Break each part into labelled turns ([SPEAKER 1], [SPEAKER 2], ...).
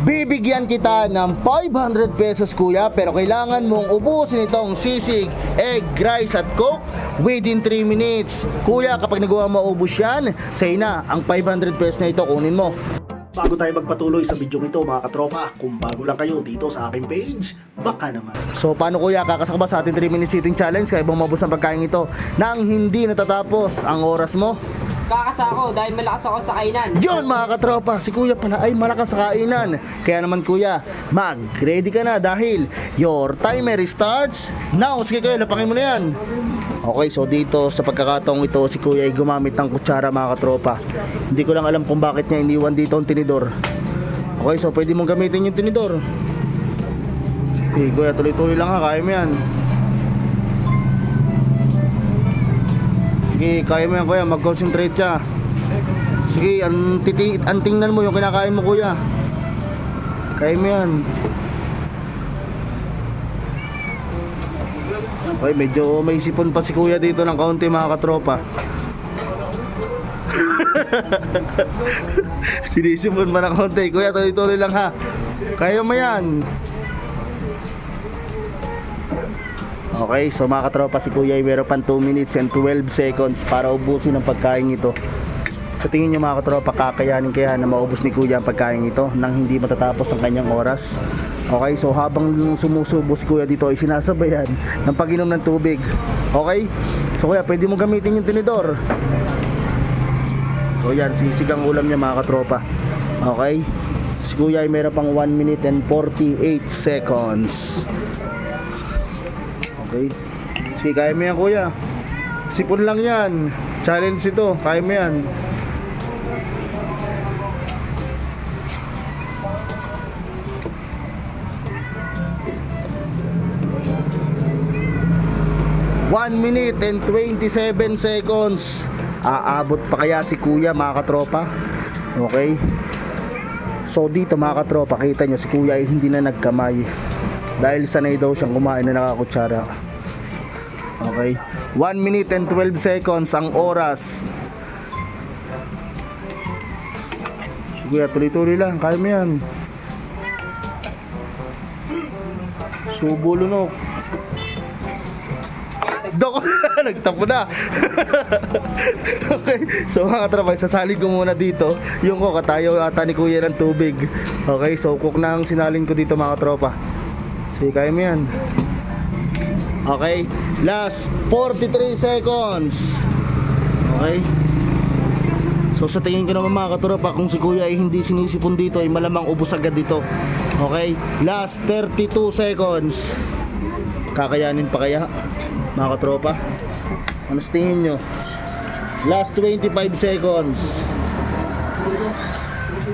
[SPEAKER 1] Bibigyan kita ng 500 pesos kuya pero kailangan mong ubusin itong sisig, egg, rice at coke within 3 minutes. Kuya kapag nagawa mo ubus yan, say na ang 500 pesos na ito kunin mo.
[SPEAKER 2] Bago tayo magpatuloy sa video ito mga katropa, kung bago lang kayo dito sa aking page, baka naman.
[SPEAKER 1] So paano kuya kakasakba sa ating 3 minutes eating challenge kaya bang mabos ang pagkain ito nang hindi natatapos ang oras mo?
[SPEAKER 3] Kakasa ako dahil malakas ako sa kainan.
[SPEAKER 1] Yon mga katropa, si kuya pala ay malakas sa kainan. Kaya naman kuya, mag-ready ka na dahil your timer starts now. Sige kuya, lapakin mo na yan. Okay, so dito sa pagkakataong ito, si kuya ay gumamit ng kutsara mga katropa. Hindi ko lang alam kung bakit niya iniwan dito ang tinidor. Okay, so pwede mong gamitin yung tinidor. Okay, kuya, tuloy-tuloy lang ha, kaya mo yan. Sige, kaya mo yan kuya, mag-concentrate ka. Sige, ang, titi, mo yung kinakain mo kuya. Kaya mo yan. Okay, medyo may sipon pa si kuya dito ng kaunti mga katropa. Sinisipon pa ng kaunti. Kuya, tuloy-tuloy lang ha. Kaya mo yan. Okay, so mga katropa si Kuya ay meron pang 2 minutes and 12 seconds para ubusin ang pagkain ito. Sa tingin niyo mga katropa, kakayanin kaya na maubos ni Kuya ang pagkain ito nang hindi matatapos ang kanyang oras? Okay, so habang sumusubo si Kuya dito ay sinasabayan ng pag-inom ng tubig. Okay? So Kuya, pwede mo gamitin yung tinidor. So yan, sisigang ulam niya mga katropa. Okay? Si Kuya ay meron pang 1 minute and 48 seconds. Okay. Sige, kaya mo yan kuya. Sipon lang yan. Challenge ito. Kaya mo yan. One minute and 27 seconds. Aabot pa kaya si kuya mga katropa? Okay. So dito mga katropa, kita nyo si kuya ay hindi na nagkamay. Dahil sanay daw siyang kumain na nakakutsara. Okay. 1 minute and 12 seconds ang oras. Kuya, tuloy-tuloy lang. Kaya mo yan. Subo lunok. Dok, nagtapo na. okay, so mga katrabay, sasali ko muna dito. Yung ko, katayo ata ni kuya ng tubig. Okay, so cook na ang sinalin ko dito mga tropa. Sige, kaya mo yan. Okay, last 43 seconds. Okay. So sa tingin ko naman mga katropa, kung si kuya ay hindi sinisipon dito, ay malamang ubos agad dito. Okay, last 32 seconds. Kakayanin pa kaya, mga katropa? Ano sa tingin nyo? Last 25 seconds.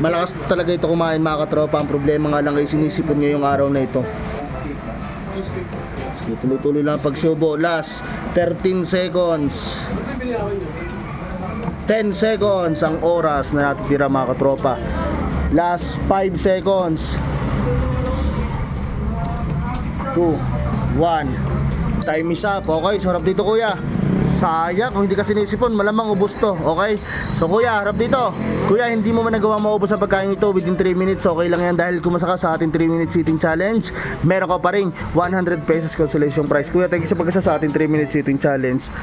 [SPEAKER 1] Malakas talaga ito kumain mga katropa. Ang problema nga lang ay sinisipon ngayong araw na ito. Tuloy-tuloy lang ang pagsubo. Last 13 seconds. 10 seconds ang oras na natitira mga katropa. Last 5 seconds. 2, 1. Time is up. Okay, sarap dito kuya. Sayang, kung hindi ka sinisipon, malamang ubos to. Okay? So kuya, harap dito. Kuya, hindi mo man nagawa maubos ang pagkain ito within 3 minutes. Okay lang yan dahil kumasa ka sa ating 3 minutes eating challenge. Meron ka pa rin 100 pesos consolation prize. Kuya, thank you sa pagkasa sa ating 3 minutes eating challenge.